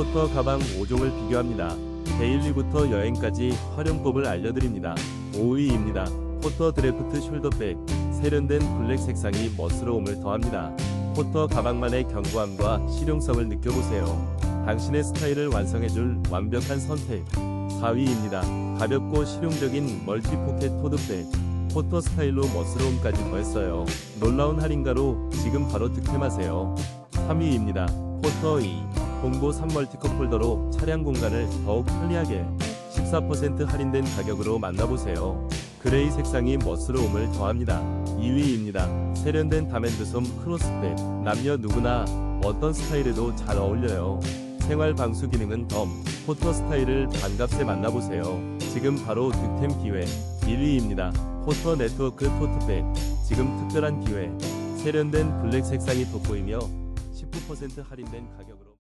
포터 가방 5종을 비교합니다. 데일리부터 여행까지 활용법을 알려드립니다. 5위입니다. 포터 드래프트 숄더백 세련된 블랙 색상이 멋스러움을 더합니다. 포터 가방만의 견고함과 실용성을 느껴보세요. 당신의 스타일을 완성해줄 완벽한 선택. 4위입니다. 가볍고 실용적인 멀티 포켓 토드백. 포터 스타일로 멋스러움까지 더했어요. 놀라운 할인가로 지금 바로 득템하세요. 3위입니다. 포터 2. 공보 3 멀티컵 홀더로 차량 공간을 더욱 편리하게 14% 할인된 가격으로 만나보세요. 그레이 색상이 멋스러움을 더합니다. 2위입니다. 세련된 다멘드솜 크로스백. 남녀 누구나 어떤 스타일에도 잘 어울려요. 생활 방수 기능은 덤. 포터 스타일을 반값에 만나보세요. 지금 바로 득템 기회. 1위입니다. 포터 네트워크 토트백. 지금 특별한 기회. 세련된 블랙 색상이 돋보이며 19% 할인된 가격으로